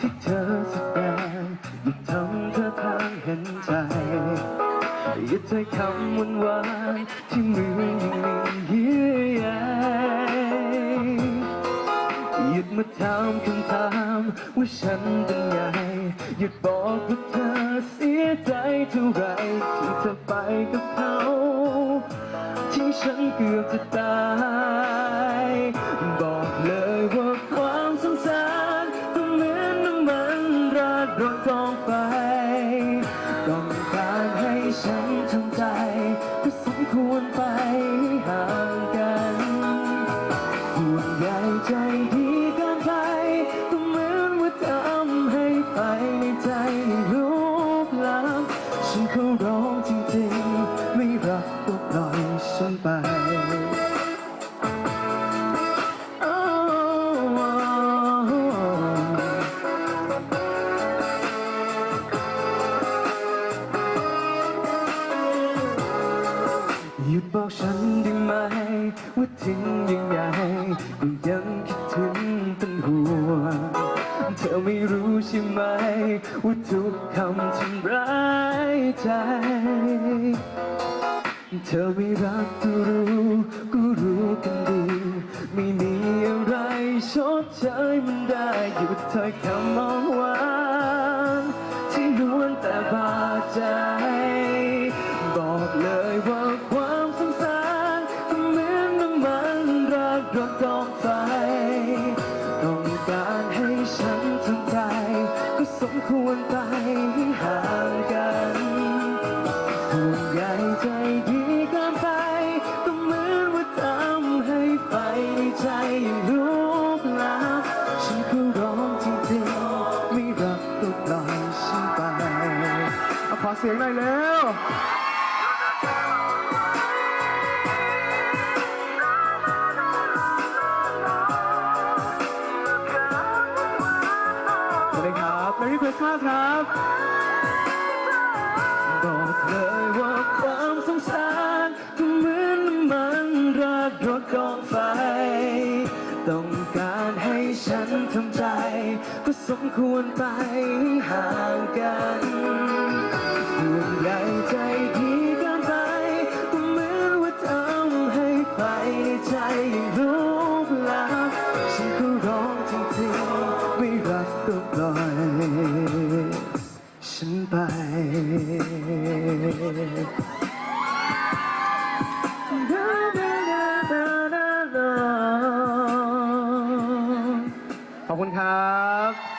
ที่เธอแสดงอย่าทำเธอทางเห็นใจ อย่าใช้คำวุ่นวายที่มือมีเยื่อใยหยุดมาถามคำถามว่าฉันเป็นไงหยุดบอกว่าเธอเสียใจเท่าไรที่เธอไปกับเขาที่ฉันเกือบจะตาย ควรไปห่างกันห่วงใยใจดีเกินไปก็เหมือนว่าทำให้ไฟในใจลุกลามฉันเขาร้องจ หยุดบอกฉันได้ไหม ว่าถึงยังไงก็ยังคิดถึงเป็นห่วงเธอไม่รู้ใช่ไหม ว่าทุกคำทำร้ายใจ เธอไม่รักก็รู้ก็รู้กันดี ไม่มีอะไรชดเชยมันได้ หยุดถ้อยคำมองหว ควรไปห่างกันห่วงใยใจดีเกินไปก็เหมือนว่าทำให้ไฟในใจลุกลามฉันก็ร้องจริงๆไม่รักก็ปล่อยฉันไปเอาขอเสียงหน่อยเร็ว Merry Christmas ครับ บอกเลยว่าความสงสารก็เหมือนน้ำมันราดรถกองไฟ ต้องการให้ฉันทำใจ ก็สมควรไปห่างกัน ขอบคุณครับ